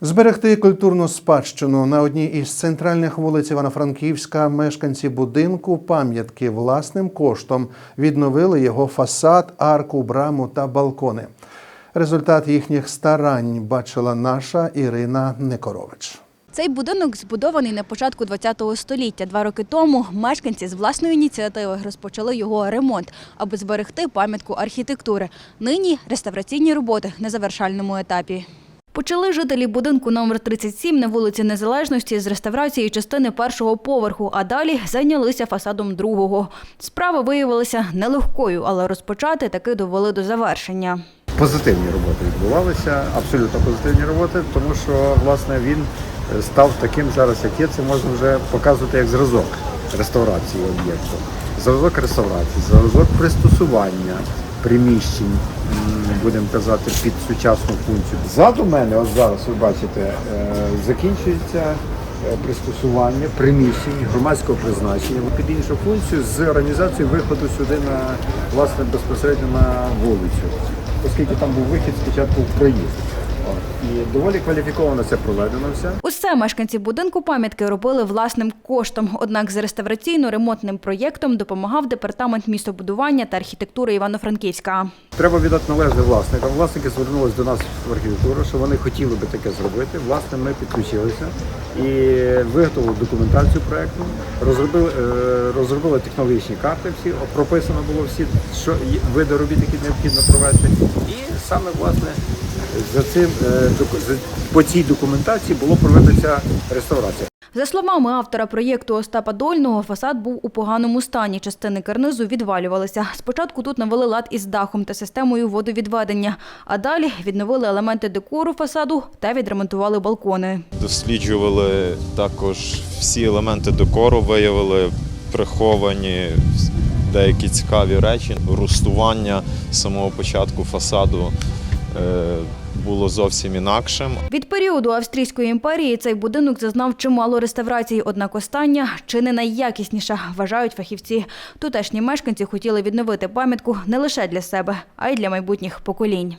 Зберегти культурну спадщину на одній із центральних вулиць Івано-Франківська мешканці будинку пам'ятки власним коштом відновили його фасад, арку, браму та балкони. Результат їхніх старань бачила наша Ірина Некорович. Цей будинок збудований на початку ХХ століття. Два роки тому мешканці з власної ініціативи розпочали його ремонт, аби зберегти пам'ятку архітектури. Нині реставраційні роботи на завершальному етапі. Почали жителі будинку номер 37 на вулиці Незалежності з реставрації частини першого поверху, а далі зайнялися фасадом другого. Справа виявилася нелегкою, але розпочати таки довели до завершення. Позитивні роботи відбувалися, абсолютно позитивні роботи, тому що власне він е, став таким зараз, як є. Це можна вже показувати як зразок реставрації об'єкту. Зразок реставрації, зразок пристосування приміщень, будемо казати, під сучасну функцію. Ззаду мене, от зараз ви бачите, е, закінчується е, пристосування приміщень громадського призначення під іншу функцію з організацією виходу сюди на власне безпосередньо на вулицю, оскільки там був вихід спочатку в проїзд. І доволі кваліфіковано це проведено все. Усе мешканці будинку пам'ятки робили власним коштом. Однак з реставраційно-ремонтним проєктом допомагав департамент містобудування та архітектури Івано-Франківська. Треба віддати належне власникам. Власники звернулися до нас в архітектуру, що вони хотіли би таке зробити. Власне, ми підключилися і виготовили документацію проекту, розробили, е, розробили технологічні карти. Всі прописано було всі, що види робіт, які необхідно провести. І саме власне за цим е, по цій документації було проведена реставрація. За словами автора проєкту Остапа Дольного, фасад був у поганому стані. Частини карнизу відвалювалися. Спочатку тут навели лад із дахом та системою водовідведення, а далі відновили елементи декору фасаду та відремонтували балкони. Досліджували також всі елементи декору, виявили приховані деякі цікаві речі. Рустування самого початку фасаду було зовсім інакшим. Від періоду Австрійської імперії цей будинок зазнав чимало реставрацій, однак остання чи не найякісніша, вважають фахівці. Тутешні мешканці хотіли відновити пам'ятку не лише для себе, а й для майбутніх поколінь.